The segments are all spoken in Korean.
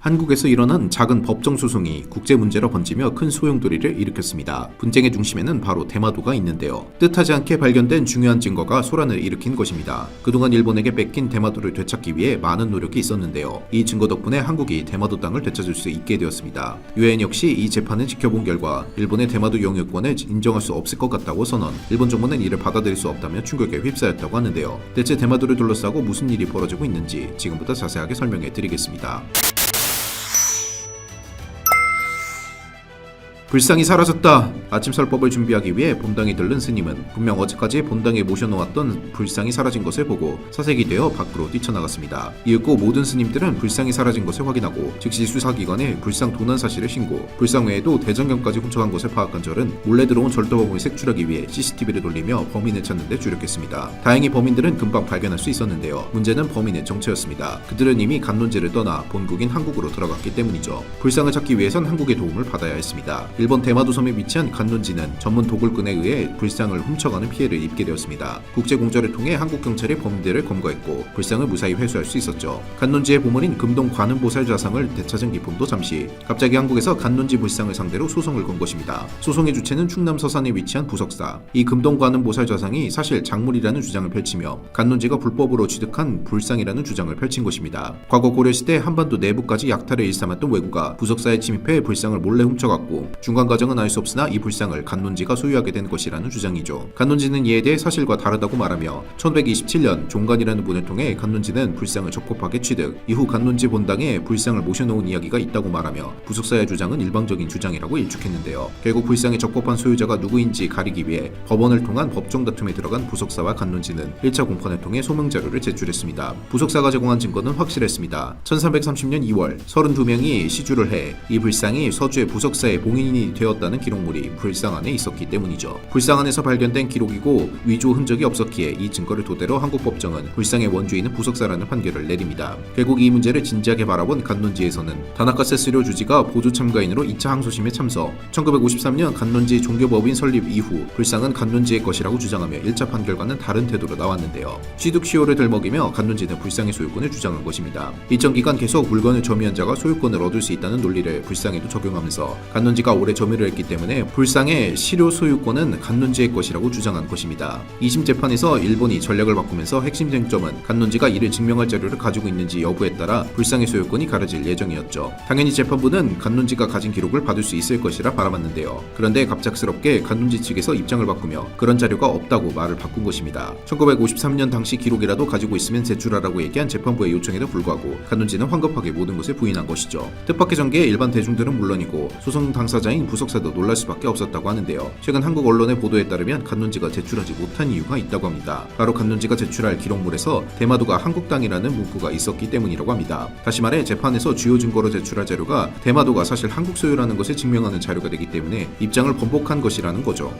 한국에서 일어난 작은 법정 소송이 국제 문제로 번지며 큰 소용돌이를 일으켰습니다. 분쟁의 중심에는 바로 대마도가 있는데요. 뜻하지 않게 발견된 중요한 증거가 소란을 일으킨 것입니다. 그동안 일본에게 뺏긴 대마도를 되찾기 위해 많은 노력이 있었는데요. 이 증거 덕분에 한국이 대마도 땅을 되찾을 수 있게 되었습니다. 유엔 역시 이 재판을 지켜본 결과 일본의 대마도 영유권을 인정할 수 없을 것 같다고 선언. 일본 정부는 이를 받아들일 수 없다며 충격에 휩싸였다고 하는데요. 대체 대마도를 둘러싸고 무슨 일이 벌어지고 있는지 지금부터 자세하게 설명해 드리겠습니다. 불상이 사라졌다. 아침 설법을 준비하기 위해 본당에 들른 스님은 분명 어제까지 본당에 모셔놓았던 불상이 사라진 것을 보고 사색이 되어 밖으로 뛰쳐나갔습니다. 이윽고 모든 스님들은 불상이 사라진 것을 확인하고 즉시 수사기관에 불상 도난 사실을 신고 불상 외에도 대전경까지 훔쳐간 것을 파악한 절은 몰래 들어온 절도범을 색출하기 위해 CCTV를 돌리며 범인을 찾는 데 주력했습니다. 다행히 범인들은 금방 발견할 수 있었는데요. 문제는 범인의 정체였습니다. 그들은 이미 간론지를 떠나 본국인 한국으로 들어갔기 때문이죠. 불상을 찾기 위해선 한국의 도움을 받아야 했습니다. 일본 대마도 섬에 위치한 간론지는 전문 도굴꾼에 의해 불상을 훔쳐가는 피해를 입게 되었습니다. 국제 공조를 통해 한국 경찰이 범인들을 검거했고 불상을 무사히 회수할 수 있었죠. 간론지의 보물인 금동 관음보살 자상을 되찾은 기쁨도 잠시 갑자기 한국에서 간론지 불상을 상대로 소송을 건 것입니다. 소송의 주체는 충남 서산에 위치한 부석사. 이 금동 관음보살 자상이 사실 작물이라는 주장을 펼치며 간론지가 불법으로 취득한 불상이라는 주장을 펼친 것입니다. 과거 고려시대 한반도 내부까지 약탈을 일삼았던 왜구가 부석사에 침입해 불상을 몰래 훔쳐갔고 중간 과정은 알 수 없으나 이 불상을 간론지가 소유하게 된 것이라는 주장이죠. 간론지는 이에 대해 사실과 다르다고 말하며 1127년 종간이라는 분을 통해 간론지는 불상을 적법하게 취득, 이후 간론지 본당에 불상을 모셔놓은 이야기가 있다고 말하며 부석사의 주장은 일방적인 주장이라고 일축했는데요. 결국 불상의 적법한 소유자가 누구인지 가리기 위해 법원을 통한 법정 다툼에 들어간 부석사와 간론지는 1차 공판을 통해 소명 자료를 제출했습니다. 부석사가 제공한 증거는 확실했습니다. 1330년 2월 32명이 시주를 해 이 불상이 서주의 부석사의 봉인이 되었다는 기록물이 불상 안에 있었기 때문이죠. 불상 안에서 발견된 기록이고 위조 흔적이 없었기에 이 증거를 토대로 한국 법정은 불상의 원주인은 부석사라는 판결을 내립니다. 결국 이 문제를 진지하게 바라본 간론지에서는 다나카 세스료 주지가 보조 참가인으로 2차 항소심에 참석. 1953년 간론지 종교법인 설립 이후 불상은 간론지의 것이라고 주장하며 1차 판결과는 다른 태도로 나왔는데요. 취득시효를 들먹이며 간론지는 불상의 소유권을 주장한 것입니다. 일정 기간 계속 물건을 점유한 자가 소유권을 얻을 수 있다는 논리를 불상에도 적용하면서 간론지가 오래 점유를 했기 때문에 불상의 실효 소유권은 간론지의 것이라고 주장한 것입니다. 2심 재판에서 일본이 전략을 바꾸면서 핵심 쟁점은 간론지가 이를 증명할 자료를 가지고 있는지 여부에 따라 불상의 소유권이 가려질 예정이었죠. 당연히 재판부는 간론지가 가진 기록을 받을 수 있을 것이라 바라봤는데요. 그런데 갑작스럽게 간론지 측에서 입장을 바꾸며 그런 자료가 없다고 말을 바꾼 것입니다. 1953년 당시 기록이라도 가지고 있으면 제출하라고 얘기한 재판부의 요청에도 불구하고 간론지는 황급하게 모든 것을 부인한 것이죠. 뜻밖의 전개에 일반 대중들은 물론이고 소송 당사자인 부석사도 놀랄 수밖에 없었다고 하는데요. 최근 한국 언론의 보도에 따르면 간론지가 제출하지 못한 이유가 있다고 합니다. 바로 간론지가 제출할 기록물에서 대마도가 한국 땅이라는 문구가 있었기 때문이라고 합니다. 다시 말해 재판에서 주요 증거로 제출할 자료가 대마도가 사실 한국 소유라는 것을 증명하는 자료가 되기 때문에 입장을 번복한 것이라는 거죠.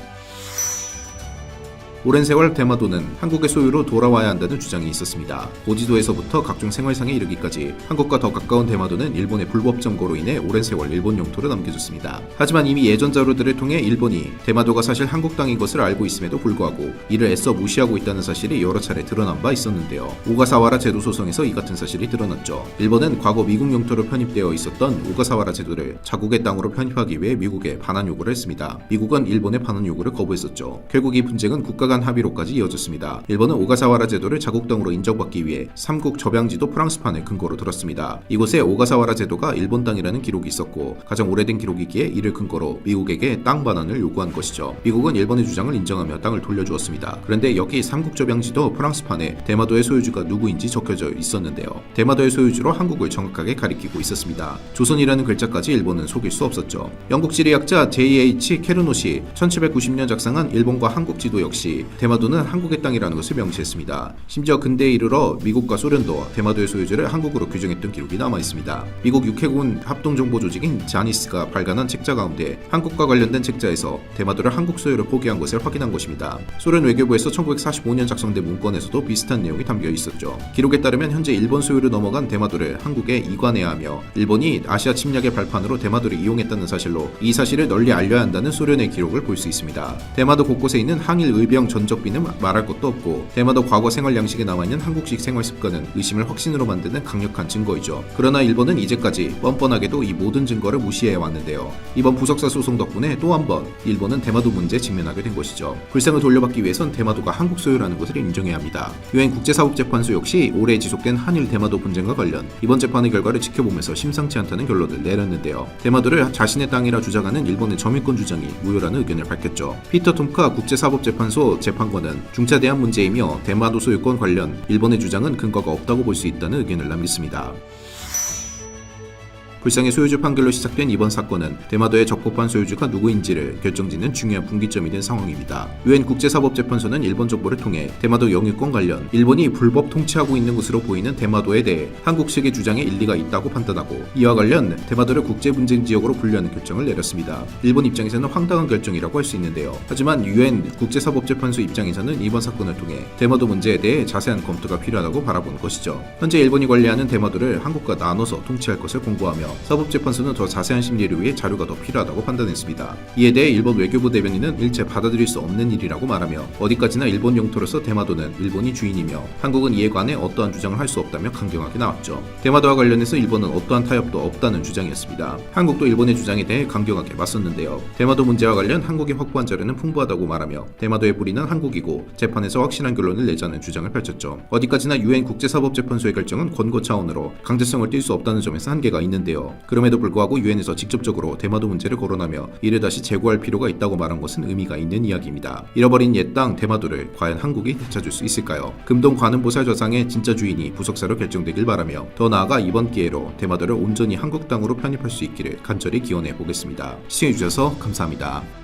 오랜 세월 대마도는 한국의 소유로 돌아와야 한다는 주장이 있었습니다. 고지도에서부터 각종 생활상에 이르기까지 한국과 더 가까운 대마도는 일본의 불법 점거로 인해 오랜 세월 일본 영토로 남겨졌습니다. 하지만 이미 예전 자료들을 통해 일본이 대마도가 사실 한국 땅인 것을 알고 있음에도 불구하고 이를 애써 무시하고 있다는 사실이 여러 차례 드러난 바 있었는데요. 오가사와라 제도 소송에서 이 같은 사실이 드러났죠. 일본은 과거 미국 영토로 편입되어 있었던 오가사와라 제도를 자국의 땅으로 편입하기 위해 미국에 반환 요구를 했습니다. 미국은 일본의 반환 요구를 거부했었죠. 결국 이 분쟁은 국가 간 합의로까지 이어졌습니다. 일본은 오가사와라 제도를 자국 땅으로 인정받기 위해 삼국 접양지도 프랑스판을 근거로 들었습니다. 이곳에 오가사와라 제도가 일본 땅이라는 기록이 있었고 가장 오래된 기록이기에 이를 근거로 미국에게 땅 반환을 요구한 것이죠. 미국은 일본의 주장을 인정하며 땅을 돌려주었습니다. 그런데 여기 삼국 접양지도 프랑스판에 대마도의 소유주가 누구인지 적혀져 있었는데요. 대마도의 소유주로 한국을 정확하게 가리키고 있었습니다. 조선이라는 글자까지 일본은 속일 수 없었죠. 영국 지리학자 J.H. 케르노시 1790년 작성한 일본과 한국 지도 역시 대마도는 한국의 땅이라는 것을 명시했습니다. 심지어 근대에 이르러 미국과 소련도 대마도의 소유주를 한국으로 규정했던 기록이 남아 있습니다. 미국 육해군 합동정보 조직인 자니스가 발간한 책자 가운데 한국과 관련된 책자에서 대마도를 한국 소유로 포기한 것을 확인한 것입니다. 소련 외교부에서 1945년 작성된 문건에서도 비슷한 내용이 담겨 있었죠. 기록에 따르면 현재 일본 소유로 넘어간 대마도를 한국에 이관해야 하며 일본이 아시아 침략의 발판으로 대마도를 이용했다는 사실로 이 사실을 널리 알려야 한다는 소련의 기록을 볼 수 있습니다. 대마도 곳곳에 있는 항일 의병 전적비는 말할 것도 없고 대마도 과거 생활 양식에 남아있는 한국식 생활 습관은 의심을 확신으로 만드는 강력한 증거이죠. 그러나 일본은 이제까지 뻔뻔하게도 이 모든 증거를 무시해 왔는데요. 이번 부석사 소송 덕분에 또 한 번 일본은 대마도 문제에 직면하게 된 것이죠. 불상을 돌려받기 위해선 대마도가 한국 소유라는 것을 인정해야 합니다. 유엔 국제사법재판소 역시 오래 지속된 한일 대마도 분쟁과 관련 이번 재판의 결과를 지켜보면서 심상치 않다는 결론을 내렸는데요. 대마도를 자신의 땅이라 주장하는 일본의 점유권 주장이 무효라는 의견을 밝혔죠. 피터 톰카 국제사법재판소 재판관은 중차 대한 문제이며 대마 도 소유권 관련 일본의 주장은 근거가 없다고 볼 수 있다는 의견을 남겼습니다. 불상의 소유주 판결로 시작된 이번 사건은 대마도의 적법한 소유주가 누구인지를 결정짓는 중요한 분기점이 된 상황입니다. 유엔 국제사법재판소는 일본 정부를 통해 대마도 영유권 관련 일본이 불법 통치하고 있는 것으로 보이는 대마도에 대해 한국식의 주장에 일리가 있다고 판단하고 이와 관련 대마도를 국제 분쟁 지역으로 분류하는 결정을 내렸습니다. 일본 입장에서는 황당한 결정이라고 할 수 있는데요. 하지만 유엔 국제사법재판소 입장에서는 이번 사건을 통해 대마도 문제에 대해 자세한 검토가 필요하다고 바라보는 것이죠. 현재 일본이 관리하는 대마도를 한국과 나눠서 통치할 것을 공고하며 사법재판소는 더 자세한 심리를 위해 자료가 더 필요하다고 판단했습니다. 이에 대해 일본 외교부 대변인은 일체 받아들일 수 없는 일이라고 말하며 어디까지나 일본 영토로서 대마도는 일본이 주인이며 한국은 이에 관해 어떠한 주장을 할 수 없다며 강경하게 나왔죠. 대마도와 관련해서 일본은 어떠한 타협도 없다는 주장이었습니다. 한국도 일본의 주장에 대해 강경하게 맞섰는데요. 대마도 문제와 관련 한국이 확보한 자료는 풍부하다고 말하며 대마도의 뿌리는 한국이고 재판에서 확실한 결론을 내자는 주장을 펼쳤죠. 어디까지나 유엔 국제사법재판소의 결정은 권고 차원으로 강제성을 띌수 없다는 점에서 한계가 있는데요. 그럼에도 불구하고 유엔에서 직접적으로 대마도 문제를 거론하며 이를 다시 재고할 필요가 있다고 말한 것은 의미가 있는 이야기입니다. 잃어버린 옛 땅 대마도를 과연 한국이 되찾을 수 있을까요? 금동 관음보살 저상의 진짜 주인이 부석사로 결정되길 바라며 더 나아가 이번 기회로 대마도를 온전히 한국 땅으로 편입할 수 있기를 간절히 기원해 보겠습니다. 시청해주셔서 감사합니다.